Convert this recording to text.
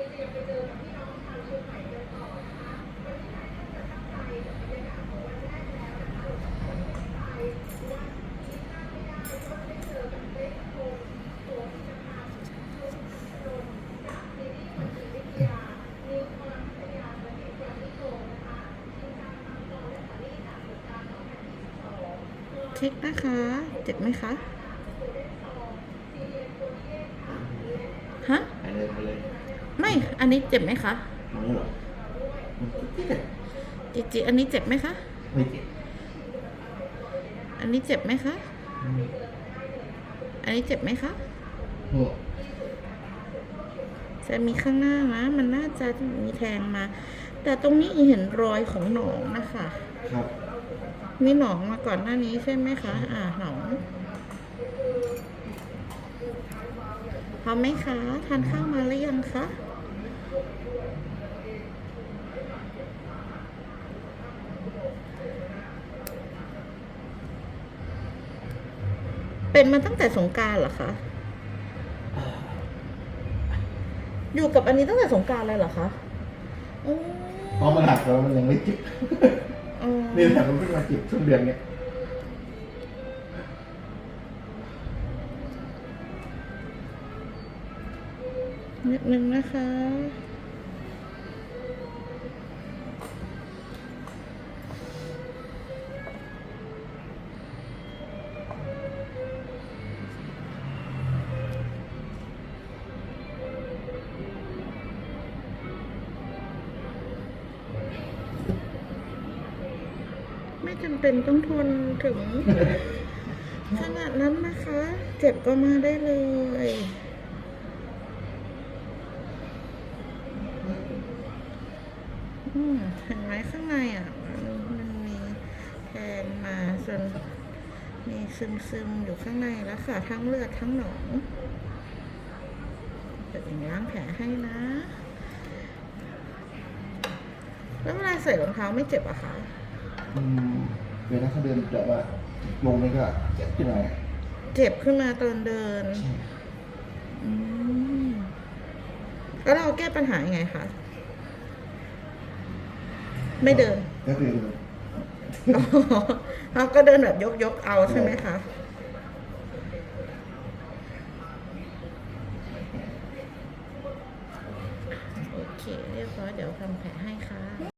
เช็คนะคะ เจ็บไหมคะ ฮะ ไปเลยไปเลย ไม่อันนี้เจ็บไหมคะตรงนี้เหรอมันจิ๊กๆอะจิจิอันนี้เจ็บไหมคะไม่เจ็บอันนี้เจ็บไหมคะอืมอันนี้เจ็บไหมคะโอ้จะมีข้างหน้านะมันน่าจะมีแทงมา แต่ตรงนี้เห็นรอยของหนองนะคะครับมีหนองมาก่อนหน้านี้ใช่ไหมคะ อ่าหนองพร้อมไหมคะ ทานข้าวมาหรือยังคะ เป็นมาตั้งแต่สงกรารเหรอคะ อยู่กับอันนี้ตั้งแต่สงกรารเลยเหรอคะอ๋อเพราะมันหักแล้วมันยังไม่จิบอ๋อนี่แหละมันเพิ่งมาจิบช่วงเดือนเนี้ยนิดนึงนะคะ จำเป็นต้องทนถึง ขนาดนั้นนะคะ เจ็บก็มาได้เลย อืมเห็นไหมข้างในอะ มันมันมีแทงมาจนมีซึมซึมๆอยู่ข้างในแล้วค่ะ ทั้งเลือดทั้งหนองเดี๋ยวอย่างล้างแผลให้นะ แล้วเวลาใส่รองเท้าไม่เจ็บอะคะ อืมเวลาเขาเดินแบบว่าลงนี่ก็เจ็บขึ้นมาเจ็บขึ้นมาตอนเดิน อืมแล้วเราแก้ปัญหายังไงคะ ไม่เดิน ก็คืออ๋อเราก็เดินแบบยกๆเอาใช่ไหมคะ โอเค เรียบร้อย เดี๋ยวทำแผลให้ค่ะ